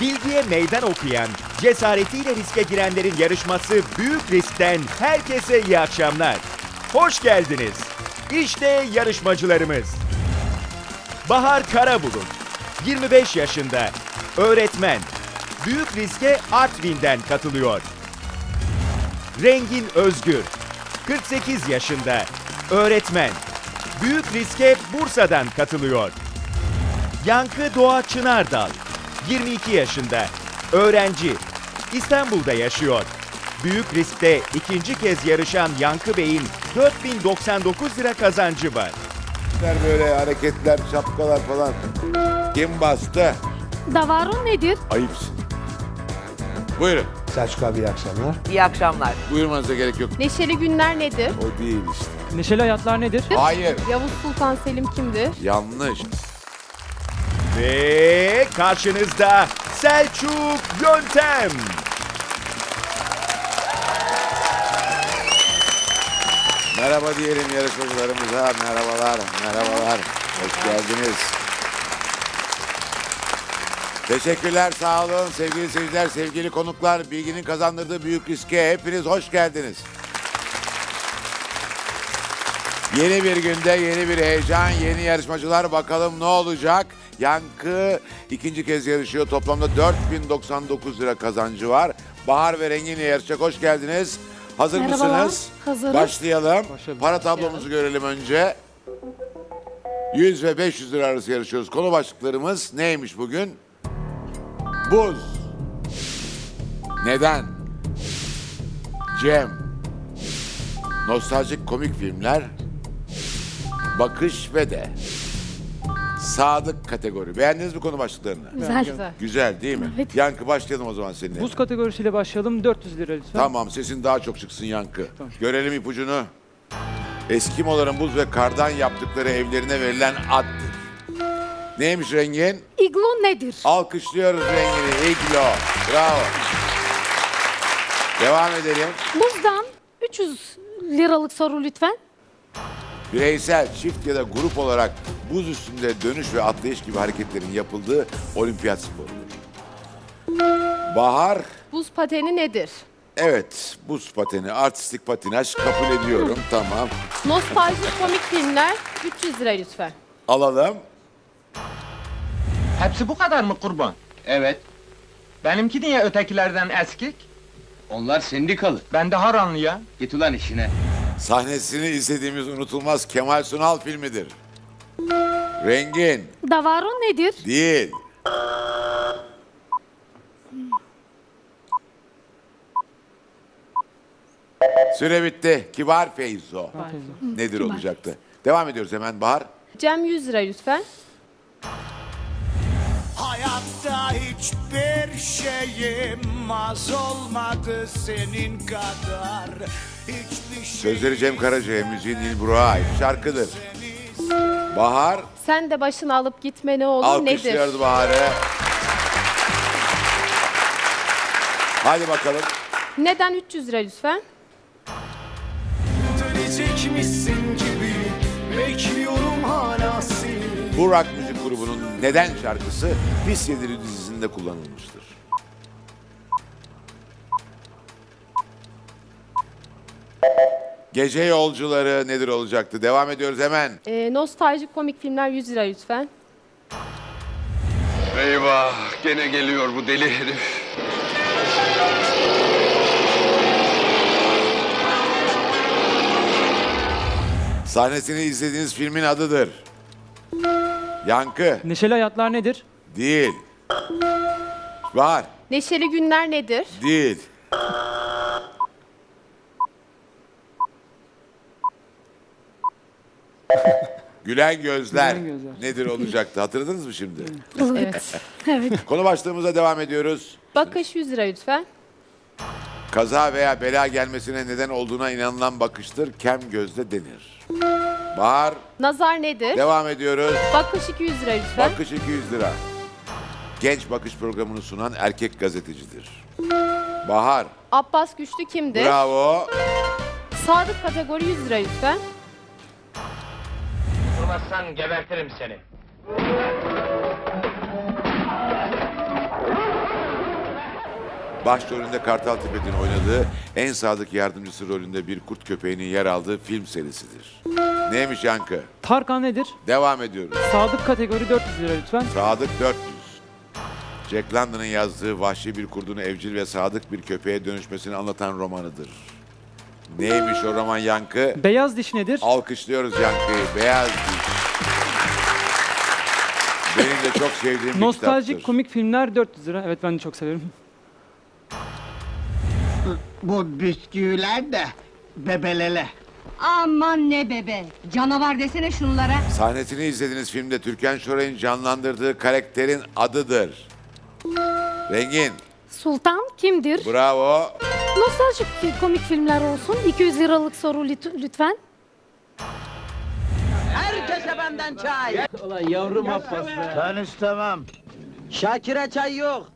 Bilgiye meydan okuyan, cesaretiyle riske girenlerin yarışması Büyük Risk'ten herkese iyi akşamlar. Hoş geldiniz. İşte yarışmacılarımız. Bahar Karabulut, 25 yaşında, öğretmen. Büyük Risk'e Artvin'den katılıyor. Rengin Özgür, 48 yaşında, öğretmen. Büyük Risk'e Bursa'dan katılıyor. Yankı Doğa Çınardal, 22 yaşında, öğrenci, İstanbul'da yaşıyor. Büyük riskte ikinci kez yarışan Yankı Bey'in 4099 lira kazancı var. böyle hareketler, şapkalar falan. Kim bastı? Davarun nedir? Ayıpsın. Buyurun. Selçuk abi iyi akşamlar. İyi akşamlar. Buyurmanıza gerek yok. Neşeli günler nedir? O değil işte. Neşeli hayatlar nedir? Hayır. Yavuz Sultan Selim kimdir? Yanlış. Ve karşınızda Selçuk Yöntem. Merhaba diyelim yarışmacılarımıza. Merhabalar, merhabalar. Hoş geldiniz. Teşekkürler, sağ olun. Sevgili seyirciler, sevgili konuklar. Bilginin kazandırdığı büyük riske hepiniz hoş geldiniz. Yeni bir günde yeni bir heyecan, yeni yarışmacılar. Bakalım ne olacak? Yankı ikinci kez yarışıyor. Toplamda 4099 lira kazancı var. Bahar ve Rengin'le yarışacak. Hoş geldiniz. Hazır Merhabalar, mısınız? hazırız. Başlayalım. Başlayalım. Para tablomuzu görelim önce. 100 ve 500 lira arası yarışıyoruz. Konu başlıklarımız neymiş bugün? Buz. Neden? Cem. Nostaljik komik filmler. Bakış ve de. Sadık kategori. Beğendiniz mi konu başlıklarını? Güzel. Güzel değil mi? Evet. Yankı başlayalım o zaman seninle. Buz kategorisiyle başlayalım. 400 lira lütfen. Tamam sesin daha çok çıksın Yankı. Görelim ipucunu. Eskimoların buz ve kardan yaptıkları evlerine verilen addır. Neymiş rengin? İglo nedir? Alkışlıyoruz rengini. İglo. Bravo. Devam edelim. Buzdan 300 liralık soru lütfen. Bireysel, çift ya da grup olarak buz üstünde dönüş ve atlayış gibi hareketlerin yapıldığı olimpiyat sporudur. Bahar, Buz pateni nedir? evet buz pateni, artistik patinaj kabul ediyorum. Tamam. Nostaljik komik filmler 300 lira lütfen. Alalım. Hepsi bu kadar mı kurban? Evet. Benimki niye ötekilerden eskik? Onlar sendikalı. Ben de haranlı ya. Git ulan işine. Sahnesini izlediğimiz unutulmaz Kemal Sunal filmidir. Rengin Davarun nedir? değil. Süre bitti. Kibar Feyzo. Nedir olacaktı? Devam ediyoruz hemen Bahar. Cem 100 lira lütfen. Hayatta hiçbir şeyim az olmadı senin kadar. Hiçbir şey Sözleri Cem Karaca'ya, müziği Nil Burak'a ait şarkıdır. Bahar, Sen de başını alıp gitme ne olur nedir? alkışlıyoruz Bahar'ı. Hadi bakalım. Neden 300 lira lütfen? dönecekmişsin gibi bekliyorum hala seni. Bu rock müzik grubunun Neden şarkısı Pis Yedili dizisinde kullanılmıştır. Gece yolcuları nedir olacaktı? Devam ediyoruz hemen. Ee, nostaljik komik filmler 100 lira lütfen. Eyvah gene geliyor bu deli herif. Sahnesini izlediğiniz filmin adıdır. Yankı Neşeli hayatlar nedir? değil. Var Neşeli günler nedir? değil. Gülen gözler, Gülen gözler. nedir olacaktı? Hatırladınız mı şimdi? Evet. evet. Konu başlığımıza devam ediyoruz. Bakış 100 lira lütfen. Kaza veya bela gelmesine neden olduğuna inanılan bakıştır. Kem gözle denir. Bahar, Nazar nedir? devam ediyoruz. Bakış 200 lira lütfen. Bakış 200 lira. Genç bakış programını sunan erkek gazetecidir. Bahar, Abbas Güçlü kimdir? bravo. Sadık kategori 100 lira lütfen. Durmazsan gebertirim seni. başrolünde Kartal Tibet'in oynadığı en sadık yardımcısı rolünde bir kurt köpeğinin yer aldığı film serisidir. Neymiş Yankı? Tarkan nedir? Devam ediyoruz. Sadık kategori 400 lira lütfen. Sadık 400. Jack London'ın yazdığı vahşi bir kurdun evcil ve sadık bir köpeğe dönüşmesini anlatan romanıdır. Neymiş o roman Yankı? Beyaz diş nedir? Alkışlıyoruz Yankı'yı. Beyaz Diş. Benim de çok sevdiğim bir Nostaljik kitaptır. komik filmler 400 lira. Evet ben de çok severim. Bu bisküviler de bebelele. Aman ne bebe. Canavar desene şunlara. Sahnesini izlediğiniz filmde Türkan Şoray'ın canlandırdığı karakterin adıdır. Rengin, Sultan kimdir? bravo. Nostaljik komik filmler olsun. 200 liralık soru lüt- lütfen. Herkese benden çay. Ulan yavrum Abbas be. Ben istemem. Şakir'e çay yok.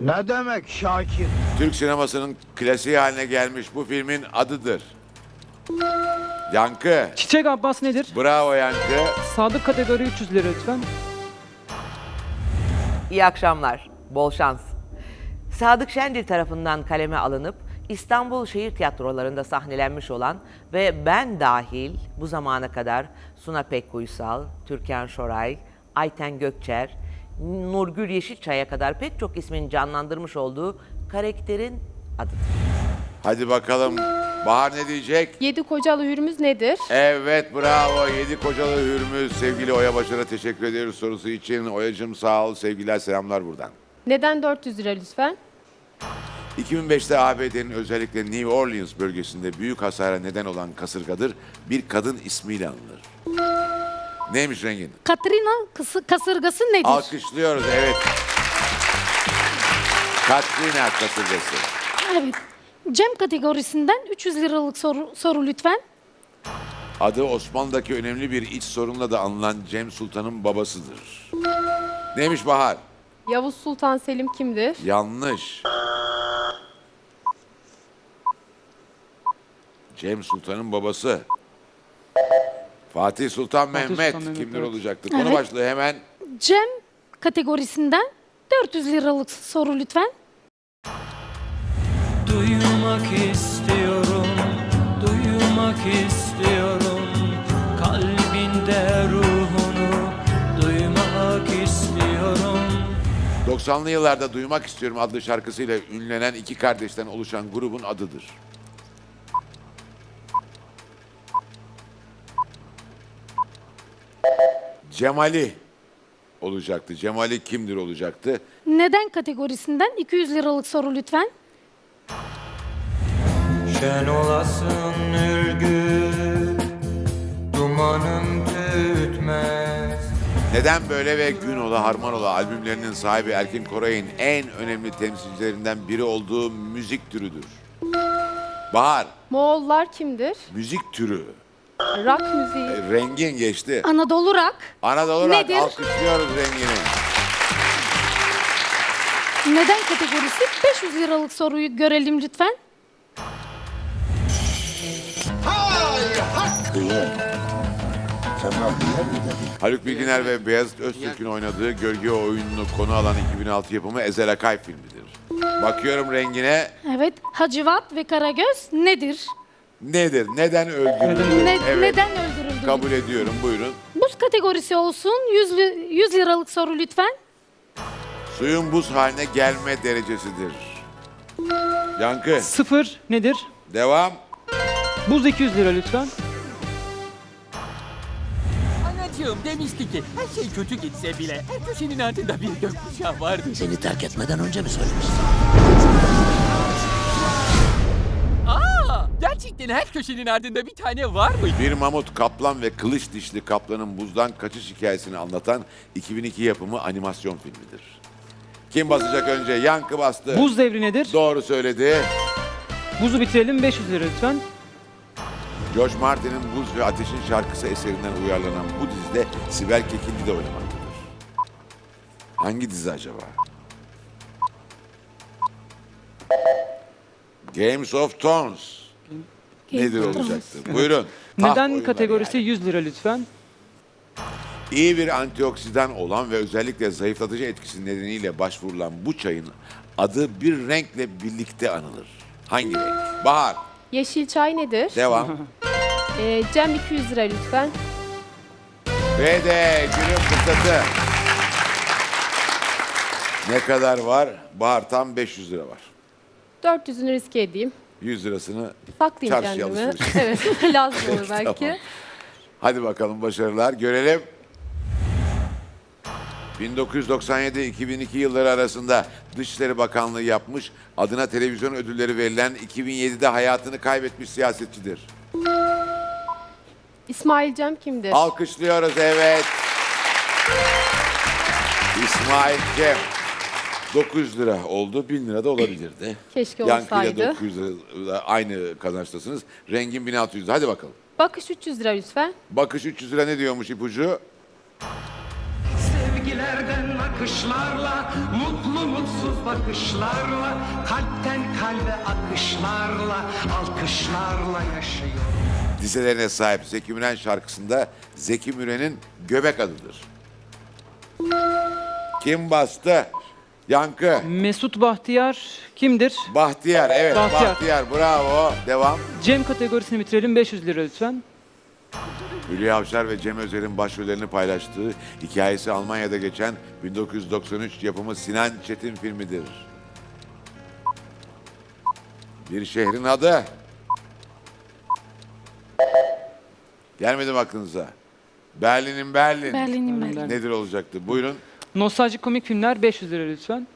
Ne demek Şakir? Türk sinemasının klasiği haline gelmiş bu filmin adıdır. Yankı, Çiçek Abbas nedir? bravo Yankı. Sadık kategori 300 lira lütfen. İyi akşamlar, bol şans. Sadık Şendil tarafından kaleme alınıp İstanbul şehir tiyatrolarında sahnelenmiş olan ve ben dahil bu zamana kadar Suna Pekkuysal, Türkan Şoray, Ayten Gökçer, Nurgül Yeşilçay'a kadar pek çok ismin canlandırmış olduğu karakterin adıdır. Hadi bakalım Bahar ne diyecek? Yedi kocalı hürümüz nedir? Evet bravo. Yedi kocalı hürmüz. Sevgili Oya Başar'a teşekkür ediyoruz sorusu için. Oya'cığım sağ ol. Sevgiler selamlar buradan. Neden 400 lira lütfen? 2005'te ABD'nin özellikle New Orleans bölgesinde büyük hasara neden olan kasırgadır bir kadın ismiyle anılır. Neymiş rengin? Katrina kısı- kasırgası nedir? Alkışlıyoruz evet. Katrina kasırgası. Evet. Cem kategorisinden 300 liralık soru, soru lütfen. Adı Osmanlı'daki önemli bir iç sorunla da anılan Cem Sultan'ın babasıdır. Neymiş Bahar? Yavuz Sultan Selim kimdir? Yanlış. Cem Sultan'ın babası. Fatih Sultan Fatih Mehmet Sultan Mehmet, kimdir evet. olacaktı? Konu Evet. başlığı hemen. Cem kategorisinden 400 liralık soru lütfen. Duymak istiyorum, duymak istiyorum. Kalbinde ruhunu duymak istiyorum. 90'lı yıllarda Duymak İstiyorum adlı şarkısıyla ünlenen iki kardeşten oluşan grubun adıdır. Cemali olacaktı. Cemali kimdir olacaktı? Neden kategorisinden 200 liralık soru lütfen. Şen olasın ürgü, dumanın tütmez. Neden Böyle ve Günola Harmanola albümlerinin sahibi Erkin Koray'ın en önemli temsilcilerinden biri olduğu müzik türüdür. Bahar, Moğollar kimdir? müzik türü. Rock müziği. E, Rengin geçti. Anadolu Rock. Anadolu Rock Nedir? alkışlıyoruz rengini. Neden kategorisi 500 liralık soruyu görelim lütfen. Haluk Bilginer ve Beyazıt Öztürk'ün oynadığı gölge oyununu konu alan 2006 yapımı Ezel Akay filmidir. Bakıyorum rengine. Evet. Hacivat ve Karagöz nedir? Nedir? Neden öldürüldü? Ne- evet, Neden öldürüldü? kabul ediyorum. Buyurun. Buz kategorisi olsun. 100, li- 100 liralık soru lütfen. Suyun buz haline gelme derecesidir. Yankı, Sıfır nedir? devam. Buz 200 lira lütfen. Anacığım demişti ki her şey kötü gitse bile her köşenin ardında bir gökkuşağı vardı. Seni terk etmeden önce mi söylemiştin? Gerçekten her köşenin ardında bir tane var mı? Bir mamut, kaplan ve kılıç dişli kaplanın buzdan kaçış hikayesini anlatan 2002 yapımı animasyon filmidir. Kim basacak önce? Yankı bastı. Buz devri nedir? Doğru söyledi. Buzu bitirelim 500 lira lütfen. George Martin'in Buz ve Ateşin şarkısı eserinden uyarlanan bu dizide Sibel Kekilli de oynamaktadır. Hangi dizi acaba? Games of Thrones. Nedir olacaktı? Buyurun. Neden kategorisi yani. 100 lira lütfen? İyi bir antioksidan olan ve özellikle zayıflatıcı etkisi nedeniyle başvurulan bu çayın adı bir renkle birlikte anılır. Hangi renk? Bahar. Yeşil çay nedir? Devam. Ee, Cem 200 lira lütfen. Ve de günün fırsatı. Ne kadar var? Bahar tam 500 lira var. 400'ünü riske edeyim. 100 lirasını Saklayayım Çarşıya kendimi. alışveriş. Evet lazım olur belki. Tamam. Hadi bakalım başarılar görelim. 1997-2002 yılları arasında Dışişleri Bakanlığı yapmış, adına televizyon ödülleri verilen 2007'de hayatını kaybetmiş siyasetçidir. İsmail Cem kimdir? Alkışlıyoruz evet. İsmail Cem. 900 lira oldu, 1000 lira da olabilirdi. Keşke olsaydı. 900 lira aynı kazançtasınız. Rengin 1600 lira. Hadi bakalım. Bakış 300 lira lütfen. Bakış 300 lira ne diyormuş ipucu? Sevgilerden akışlarla, mutlu mutsuz bakışlarla, kalpten kalbe akışlarla, alkışlarla yaşıyor. dizelerine sahip Zeki Müren şarkısında Zeki Müren'in göbek adıdır. Kim bastı? Yankı. Mesut Bahtiyar kimdir? Bahtiyar. Evet Bahtiyar. Bahtiyar. Bravo. Devam. Cem kategorisini bitirelim 500 lira lütfen. Hülya Avşar ve Cem Özer'in başrollerini paylaştığı hikayesi Almanya'da geçen 1993 yapımı Sinan Çetin filmidir. Bir şehrin adı. Gelmedi mi aklınıza? Berlin'in Berlin. Berlin'in Berlin. Nedir olacaktı? Buyurun. Nostaljik komik filmler 500 lira lütfen.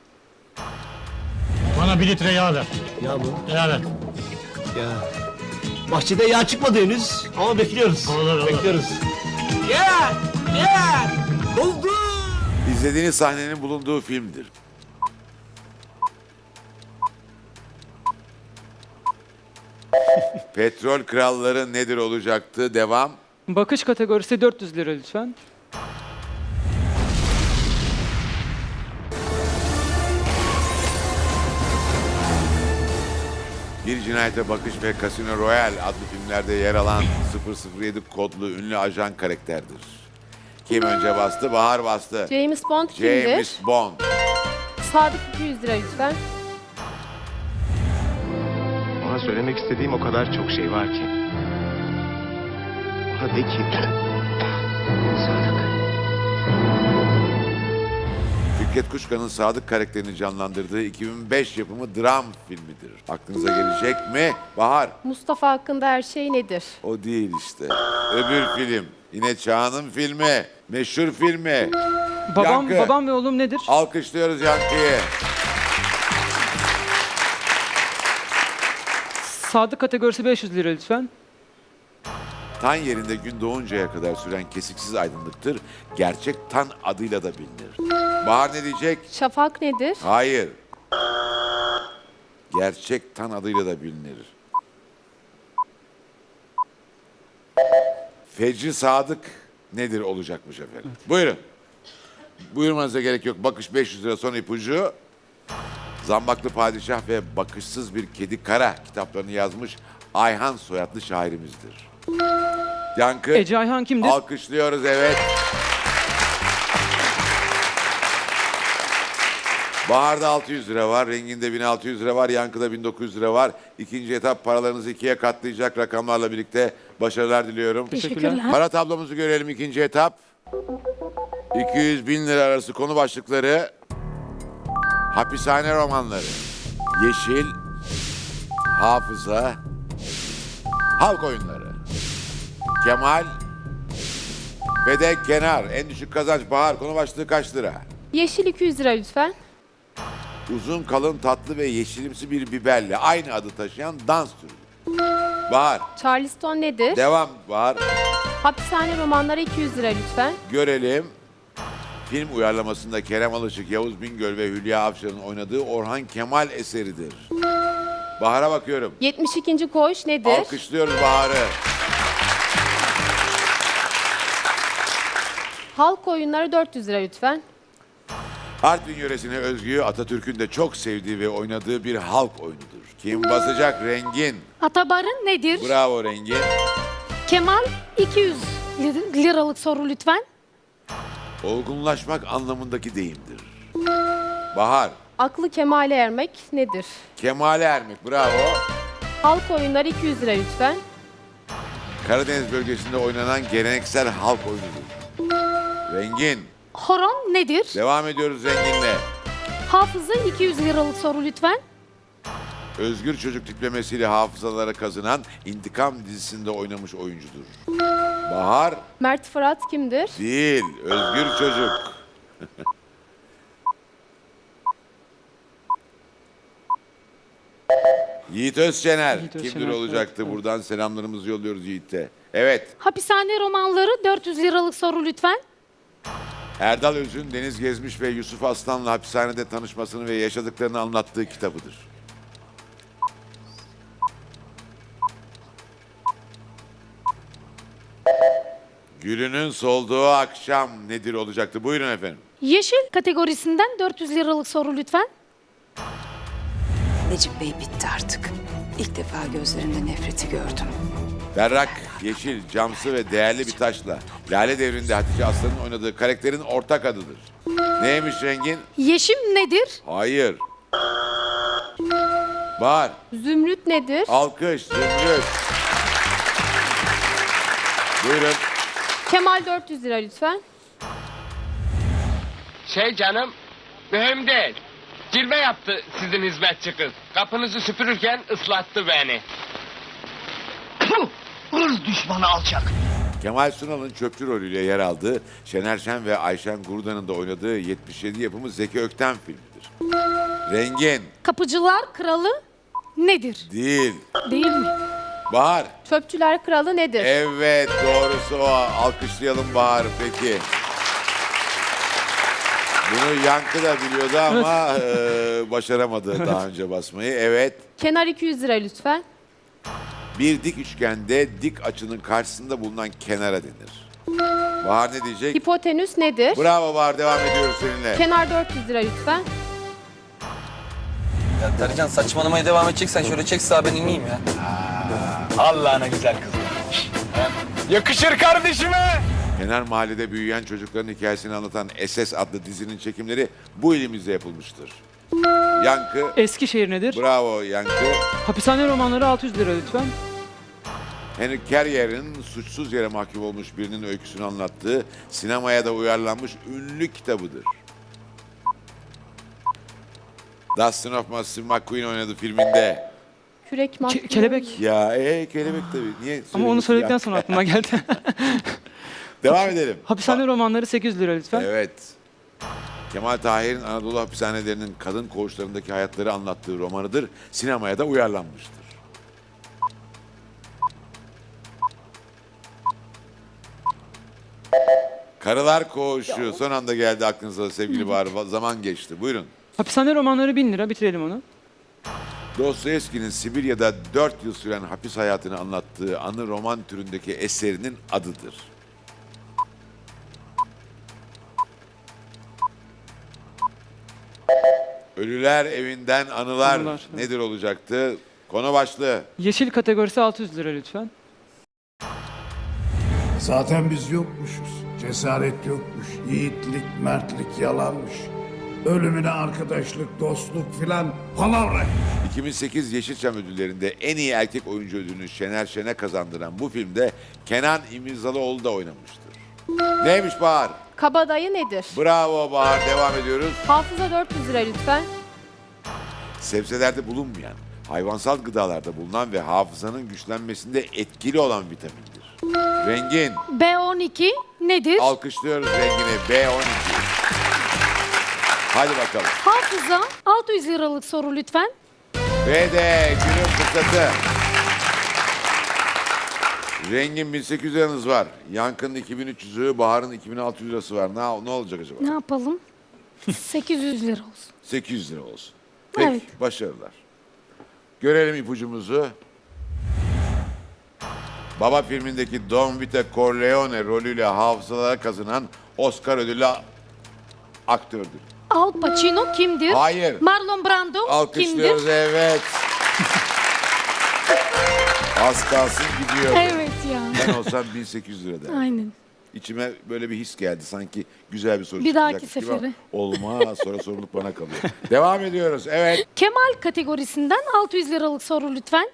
Bana bir litre yağ ver. Ya bu. Yağ ver. Ya. Bahçede yağ çıkmadı henüz ama bekliyoruz. Bekliyoruz. Ya! Ya! Oldu! İzlediğiniz sahnenin bulunduğu filmdir. Petrol kralları nedir olacaktı? Devam. Bakış kategorisi 400 lira lütfen. Bir Cinayete Bakış ve Casino Royale adlı filmlerde yer alan 007 kodlu ünlü ajan karakterdir. Kim önce bastı? Bahar bastı. James Bond kimdir? James Bond. Sadık 200 lira lütfen. Ona söylemek istediğim o kadar çok şey var ki. Hadi ki. Sadık. Fikret Kuşkan'ın Sadık karakterini canlandırdığı 2005 yapımı dram filmidir. Aklınıza gelecek mi? Bahar. Mustafa hakkında her şey nedir? O değil işte. Öbür film. Yine Çağan'ın filmi. Meşhur filmi. Babam Yankı. babam ve oğlum nedir? Alkışlıyoruz Yankı'yı. Sadık kategorisi 500 lira lütfen. Tan yerinde gün doğuncaya kadar süren kesiksiz aydınlıktır. Gerçek tan adıyla da bilinir. Bahar ne diyecek? Şafak nedir? Hayır. Gerçek tan adıyla da bilinir. Fecri Sadık nedir olacakmış efendim? Buyurun. Buyurmanıza gerek yok. Bakış 500 lira son ipucu. Zambaklı Padişah ve Bakışsız Bir Kedi Kara kitaplarını yazmış Ayhan soyadlı şairimizdir. Yankı. Ece Ayhan kimdir? Alkışlıyoruz evet. Bahar'da 600 lira var, Rengin'de 1600 lira var, Yankı'da 1900 lira var. İkinci etap paralarınızı ikiye katlayacak rakamlarla birlikte başarılar diliyorum. Teşekkürler. Para tablomuzu görelim ikinci etap. 200 bin lira arası konu başlıkları. Hapishane romanları. Yeşil. Hafıza. Halk oyunları. Kemal. Ve de kenar. En düşük kazanç bahar. Konu başlığı kaç lira? Yeşil 200 lira lütfen. Uzun, kalın, tatlı ve yeşilimsi bir biberle aynı adı taşıyan dans türü. Bahar. Charleston nedir? Devam Bahar. Hapishane romanları 200 lira lütfen. Görelim. Film uyarlamasında Kerem Alışık, Yavuz Bingöl ve Hülya Avşar'ın oynadığı Orhan Kemal eseridir. Bahar'a bakıyorum. 72. koğuş nedir? Alkışlıyoruz Bahar'ı. Halk oyunları 400 lira lütfen. Artvin yöresine özgü Atatürk'ün de çok sevdiği ve oynadığı bir halk oyunudur. Kim basacak Rengin? Atabarın nedir? Bravo Rengin. Kemal 200 lir- liralık soru lütfen. Olgunlaşmak anlamındaki deyimdir. Bahar. Aklı kemale ermek nedir? Kemale Ermek bravo. Halk oyunları 200 lira lütfen. Karadeniz bölgesinde oynanan geleneksel halk oyunudur. Rengin. Horon nedir? Devam ediyoruz Rengin'le. Hafıza 200 liralık soru lütfen. Özgür Çocuk tiplemesiyle hafızalara kazınan İntikam dizisinde oynamış oyuncudur. Bahar Mert Fırat kimdir? değil, Özgür Çocuk. Yiğit Özşener. Yiğit Kimdir Özşener, olacaktı? Buradan selamlarımızı yolluyoruz Yiğit'e. Evet. Hapishane romanları 400 liralık soru lütfen. Erdal Öz'ün Deniz Gezmiş ve Yusuf Aslan'la hapishanede tanışmasını ve yaşadıklarını anlattığı kitabıdır. Gülünün solduğu akşam nedir olacaktı? Buyurun efendim. Yeşil kategorisinden 400 liralık soru lütfen. Necip Bey bitti artık. İlk defa gözlerinde nefreti gördüm. Berrak, yeşil, camsı ve değerli bir taşla Lale Devri'nde Hatice Aslan'ın oynadığı karakterin ortak adıdır. Neymiş rengin? Yeşim nedir? Hayır. Bahar, Zümrüt nedir? alkış, zümrüt. Buyurun. Kemal 400 lira lütfen. Şey canım, mühim değil. Cilve yaptı sizin hizmetçi kız. Kapınızı süpürürken ıslattı beni. Hırs düşmanı alçak. Kemal Sunal'ın çöpçü rolüyle yer aldığı Şener Şen ve Ayşen Gurdan'ın da oynadığı 77 yapımı Zeki Ökten filmidir. Rengin Kapıcılar kralı nedir? değil. Değil mi? Bahar. Çöpçüler kralı nedir? Evet doğrusu o. Alkışlayalım Bahar peki. Bunu Yankı da biliyordu ama eee, başaramadı daha önce basmayı. Evet. Kenar 200 lira lütfen. Bir dik üçgende dik açının karşısında bulunan kenara denir. Bahar ne diyecek? Hipotenüs nedir? Bravo Bahar devam ediyoruz seninle. Kenar 400 lira lütfen. Ya Tercan saçmalamaya devam edeceksen şöyle çek sağa ben ineyim ya. Allah'ına güzel kız. Yakışır kardeşime! Kenar Mahallede büyüyen çocukların hikayesini anlatan SS adlı dizinin çekimleri bu ilimizde yapılmıştır. Yankı, Eskişehir nedir? bravo Yankı. Hapishane romanları 600 lira lütfen. Henry Carrier'in suçsuz yere mahkum olmuş birinin öyküsünü anlattığı sinemaya da uyarlanmış ünlü kitabıdır. Dustin Hoffman, Steve McQueen oynadı filminde. Kürek Ke- mahkum. kelebek. Ya ee kelebek tabii. Niye Ama onu söyledikten ya? sonra aklıma geldi. Devam edelim. Hapishane romanları 800 lira lütfen. Evet. Kemal Tahir'in Anadolu hapishanelerinin kadın koğuşlarındaki hayatları anlattığı romanıdır. Sinemaya da uyarlanmıştır. Karılar Koğuşu son anda geldi aklınıza sevgili Bahar. Zaman geçti. Buyurun. Hapishane romanları 1000 lira bitirelim onu. Dostoyevski'nin Sibirya'da 4 yıl süren hapis hayatını anlattığı anı roman türündeki eserinin adıdır. Ölüler evinden anılar, Anılar, evet. nedir olacaktı? Konu başlığı. Yeşil kategorisi 600 lira lütfen. Zaten biz yokmuşuz. Cesaret yokmuş. Yiğitlik, mertlik yalanmış. Ölümüne arkadaşlık, dostluk filan palavra. 2008 Yeşilçam ödüllerinde en iyi erkek oyuncu ödülünü Şener Şen'e kazandıran bu filmde Kenan İmirzalıoğlu da oynamıştır. Neymiş Bahar? Kabadayı nedir? Bravo Bahar, devam ediyoruz. Hafıza 400 lira lütfen. sebzelerde bulunmayan, hayvansal gıdalarda bulunan ve hafızanın güçlenmesinde etkili olan vitamindir. Rengin, B12 nedir? alkışlıyoruz rengini B12. Hadi bakalım. Hafıza 600 liralık soru lütfen. Ve de günün fırsatı. Rengin 1800 liranız var. Yankı'nın 2300'ü, Bahar'ın 2600 lirası var. Ne, ne olacak acaba? Ne yapalım? 800 lira olsun. 800 lira olsun. Peki, Evet. başarılar. Görelim ipucumuzu. Baba filmindeki Don Vito Corleone rolüyle hafızalara kazanan Oscar ödüllü aktördür. Al Pacino kimdir? Hayır. Marlon Brando Alkışlıyoruz kimdir? evet. Az kalsın gidiyor. Evet. Ben olsam 1800 lira derdim. Aynen. içime böyle bir his geldi. Sanki güzel bir soru Bir dahaki çıkacakmış gibi ama sefere. Olmaz. Sonra sorumluluk bana kalıyor. Devam ediyoruz. Evet. Kemal kategorisinden 600 liralık soru lütfen.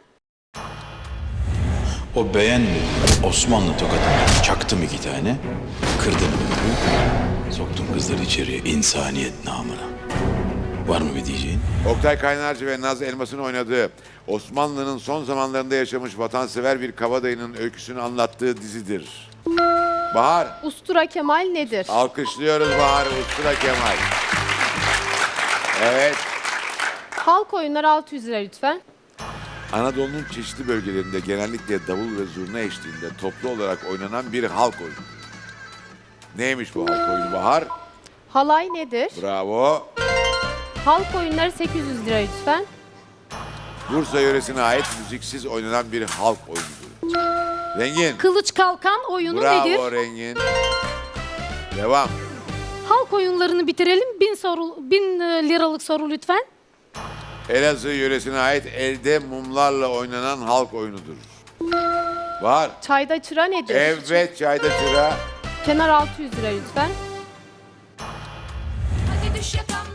O beğenmedi. Osmanlı tokatını çaktım iki tane. Kırdım ömrü. Soktum kızları içeriye insaniyet namına. Var mı bir diyeceğin? Oktay Kaynarca ve Naz Elmas'ın oynadığı Osmanlı'nın son zamanlarında yaşamış vatansever bir kabadayının öyküsünü anlattığı dizidir. Bahar. Ustura Kemal nedir? Alkışlıyoruz Bahar Ustura Kemal. Evet. Halk oyunları 600 lira lütfen. Anadolu'nun çeşitli bölgelerinde genellikle davul ve zurna eşliğinde toplu olarak oynanan bir halk oyunu. Neymiş bu halk oyunu Bahar? Halay nedir? Bravo. Halk oyunları 800 lira lütfen. Bursa yöresine ait müziksiz oynanan bir halk oyunudur. Rengin. Kılıç kalkan oyunu Bravo nedir? Rengin. Devam. Halk oyunlarını bitirelim. 1000 soru 1000 liralık soru lütfen. Elazığ yöresine ait elde mumlarla oynanan halk oyunudur. Var. Çayda çıra nedir? Evet çayda çıra. Kenar 600 lira lütfen. Hadi düş yakamdan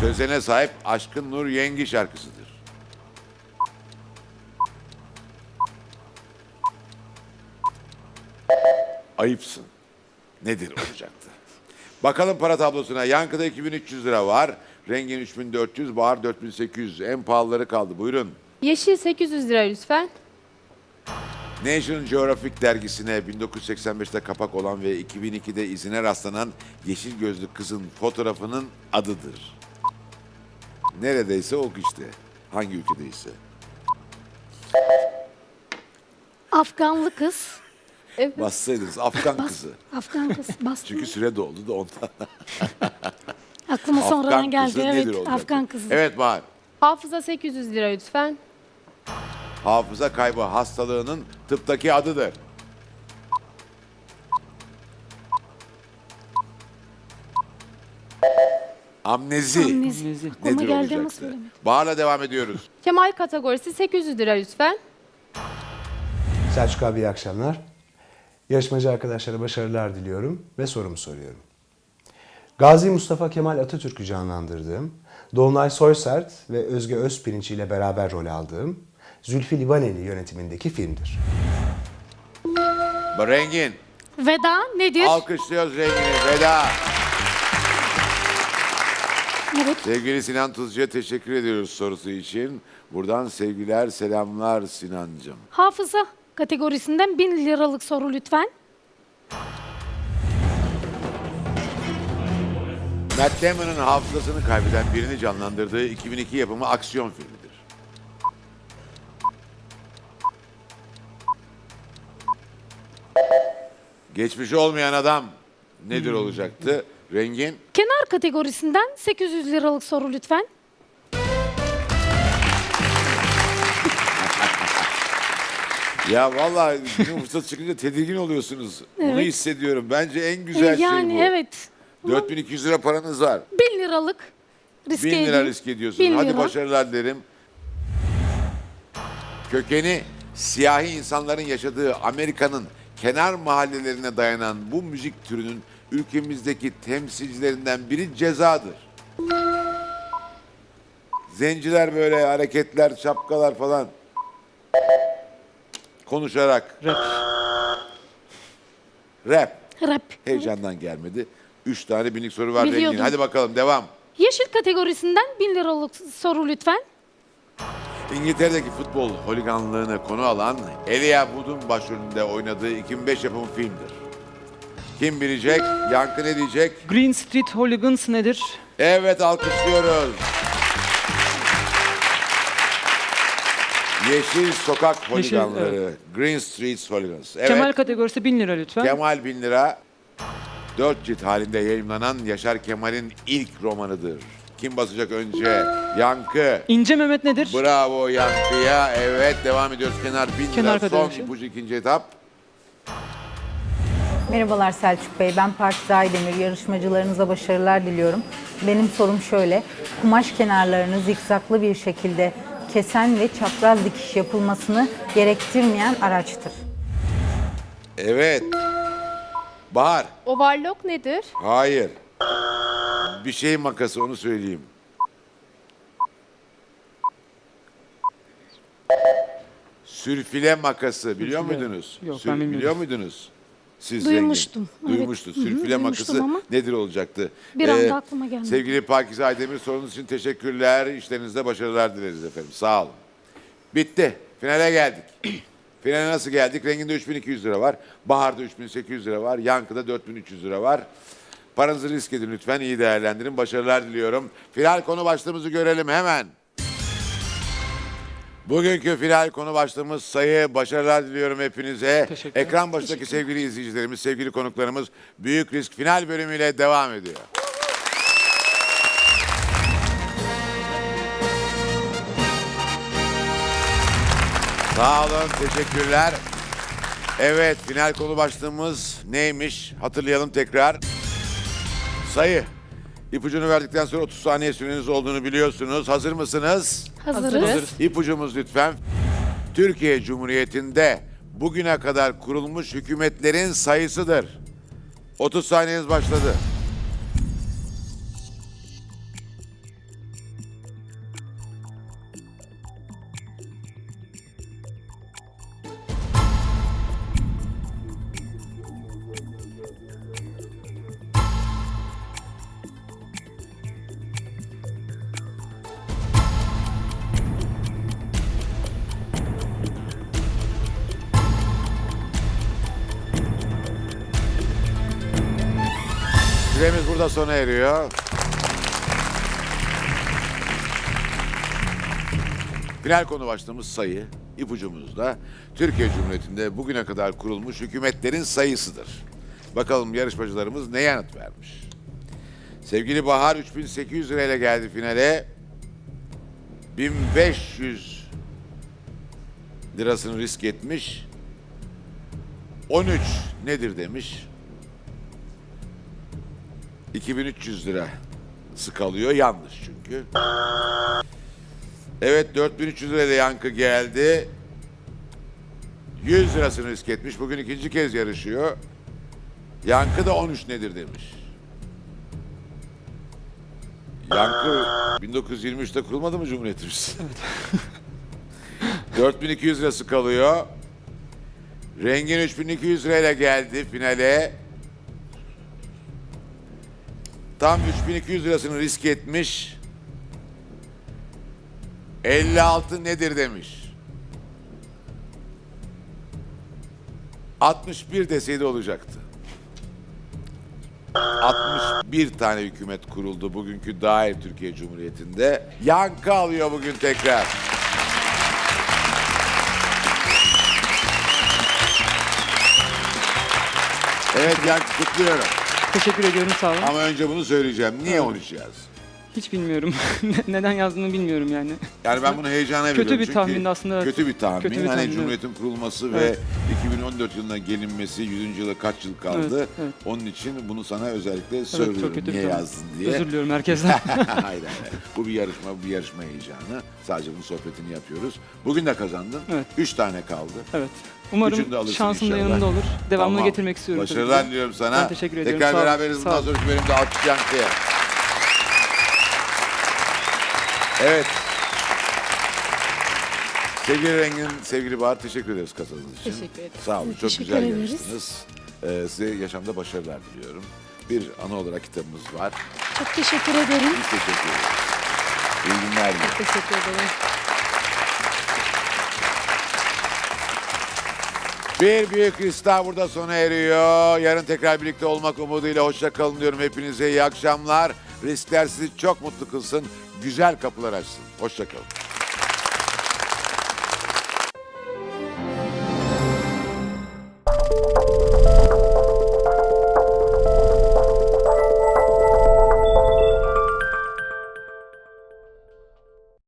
Sözlerine sahip Aşkın Nur Yengi şarkısıdır. Ayıpsın. Nedir olacaktı? Bakalım para tablosuna. Yankıda 2300 lira var. Rengin 3400, Bahar 4800. En pahalıları kaldı. Buyurun. Yeşil 800 lira lütfen. National Geographic dergisine 1985'te kapak olan ve 2002'de izine rastlanan yeşil gözlü kızın fotoğrafının adıdır. Neredeyse o işte. Hangi ülkedeyse. Afganlı kız. Bassaydınız Afgan kızı. Afgan kız bastı. Çünkü süre doldu da ondan. Aklıma sonradan Afgan geldi. kızı nedir Evet, olacaktı? Afgan kızı. Evet Bahar. Hafıza 800 lira lütfen. Hafıza kaybı hastalığının tıptaki adıdır. Amnezi. Amnezi. Aklıma Nedir geldi ama olacaktı? söylemedim. Bahar'la devam ediyoruz. Kemal kategorisi 800 lira lütfen. Selçuk abi iyi akşamlar. Yarışmacı arkadaşlara başarılar diliyorum ve sorumu soruyorum. Gazi Mustafa Kemal Atatürk'ü canlandırdığım, Dolunay Soysert ve Özge Özpirinç ile beraber rol aldığım Zülfü Livaneli yönetimindeki filmdir. Rengin. Veda nedir? Alkışlıyoruz Rengin'i. Veda. Evet. Sevgili Sinan Tuzcu'ya teşekkür ediyoruz sorusu için. Buradan sevgiler, selamlar Sinancığım. Hafıza kategorisinden 1000 liralık soru lütfen. Matt Damon'ın hafızasını kaybeden birini canlandırdığı 2002 yapımı aksiyon filmidir. Geçmişi olmayan adam nedir olacaktı? Rengin Kenar kategorisinden 800 liralık soru lütfen. Ya vallahi bir fırsat çıkınca tedirgin oluyorsunuz. Bunu Evet. hissediyorum. Bence en Ee, güzel yani şey bu. evet. 4200 lira paranız var. 1000 liralık riske 1000 lira edeyim. risk ediyorsun. 1000 Hadi lira. başarılar derim. Kökeni siyahi insanların yaşadığı Amerika'nın kenar mahallelerine dayanan bu müzik türünün ülkemizdeki temsilcilerinden biri cezadır. Zenciler böyle hareketler, şapkalar falan. Konuşarak. Rap. Rap. Rap. Heyecandan gelmedi. Üç tane binlik soru var Biliyordum. Rengin. Hadi bakalım devam. Yeşil kategorisinden 1000 liralık soru lütfen. İngiltere'deki futbol holiganlığını konu alan Elijah Wood'un başrolünde oynadığı 2005 yapımı filmdir. Kim bilecek? Yankı ne diyecek? Green Street Hooligans nedir? Evet alkışlıyoruz. Yeşil Sokak Yeşil, Holiganları. Green Street Hooligans. Evet. Kemal kategorisi 1000 lira lütfen. Kemal Bin Lira. Dört cilt halinde yayınlanan Yaşar Kemal'in ilk romanıdır. Kim basacak önce? Yankı. İnce Mehmet nedir? Bravo Yankı'ya. Evet devam ediyoruz. Kenar bin Kenar lira. Son ipucu ikinci etap. Merhabalar Selçuk Bey, ben Park Aydemir. Yarışmacılarınıza başarılar diliyorum. Benim sorum şöyle, kumaş kenarlarını zikzaklı bir şekilde kesen ve çapraz dikiş yapılmasını gerektirmeyen araçtır. Evet. Bahar. Overlock nedir? Hayır. Bir şey makası onu söyleyeyim. Sürfile makası biliyor Sürfile. muydunuz? Yok, Sür- ben bilmiyordum. Biliyor muydunuz? Siz Duymuştum, zengin. evet. Duymuştu. Hı hı, Sürfile duymuştum makası ama nedir olacaktı? bir anda aklıma gelmedi. Sevgili Pakize Aydemir sorunuz için teşekkürler. İşlerinizde başarılar dileriz efendim. Sağ olun. Bitti. Finale geldik. Finale nasıl geldik? Renginde 3200 lira var. Bahar'da 3800 lira var. Yankı'da 4300 lira var. Paranızı risk edin lütfen. iyi değerlendirin. Başarılar diliyorum. Final konu başlığımızı görelim hemen. Bugünkü final konu başlığımız sayı. Başarılar diliyorum hepinize. Ekran başındaki sevgili izleyicilerimiz, sevgili konuklarımız Büyük Risk final bölümüyle devam ediyor. Sağ olun, teşekkürler. Evet, final konu başlığımız neymiş? Hatırlayalım tekrar. Sayı. İpucunu verdikten sonra 30 saniye süreniz olduğunu biliyorsunuz. Hazır mısınız? Hazırız. İpucumuz lütfen. Türkiye Cumhuriyeti'nde bugüne kadar kurulmuş hükümetlerin sayısıdır. 30 saniyeniz başladı. Sona eriyor. Final konu başlığımız sayı. İpucumuz da Türkiye Cumhuriyeti'nde bugüne kadar kurulmuş hükümetlerin sayısıdır. Bakalım yarışmacılarımız ne yanıt vermiş. Sevgili Bahar 3800 lirayla geldi finale. 1500 lirasını risk etmiş. 13 nedir demiş. 2300 lira kalıyor. Yanlış çünkü. Evet 4300 lirayla yankı geldi. 100 lirasını risk etmiş. Bugün ikinci kez yarışıyor. Yankı da 13 nedir demiş. Yankı 1923'te kurulmadı mı Cumhuriyetimiz? 4200 lirası kalıyor. Rengin 3200 lirayla geldi finale. Tam 3200 lirasını risk etmiş. 56 nedir demiş. 61 deseydi olacaktı. 61 tane hükümet kuruldu bugünkü dair Türkiye Cumhuriyeti'nde. Yankı alıyor bugün tekrar. Evet Yankı kutluyorum. Teşekkür ediyorum sağ olun. Ama önce bunu söyleyeceğim. Niye 13 yazdın? Hiç bilmiyorum. Neden yazdığını bilmiyorum yani. Yani ben bunu heyecana Kötü veriyorum. bir çünkü tahmindi aslında, evet. Kötü bir tahmin. Kötü bir hani tahmin, Cumhuriyet'in kurulması Evet. ve 2014 yılına gelinmesi 100. yıla kaç yıl kaldı. Evet, evet. Onun için bunu sana özellikle söylüyorum. kötü bir Niye tahmin. yazdın diye. Özür diliyorum herkesten. hayır, hayır. Bu bir yarışma, bu bir yarışma heyecanı. Sadece bunun sohbetini yapıyoruz. Bugün de kazandın. Evet. Üç tane kaldı. evet. Umarım şansım da yanımda olur. Devamını Tamam. getirmek istiyorum. tabii Başarılar diliyorum sana. Ben teşekkür ediyorum. Tekrar Sağ ol. beraberiz. Sağ Bundan ol. sonraki bölümde alkış yankıya. Evet. Sevgili Rengin, sevgili Bahar teşekkür ederiz katıldığınız için. Teşekkür ederim. Sağ olun. Çok Teşekkür güzel ederiz. yarıştınız. Ee, size yaşamda başarılar diliyorum. Bir ana olarak kitabımız var. Çok teşekkür ederim. Biz teşekkür ederiz. İyi günler diliyorum. Teşekkür ederim. Bir büyük daha burada sona eriyor. Yarın tekrar birlikte olmak umuduyla hoşça kalın diyorum hepinize. iyi akşamlar. Riskler sizi çok mutlu kılsın. Güzel kapılar açsın. Hoşça kalın.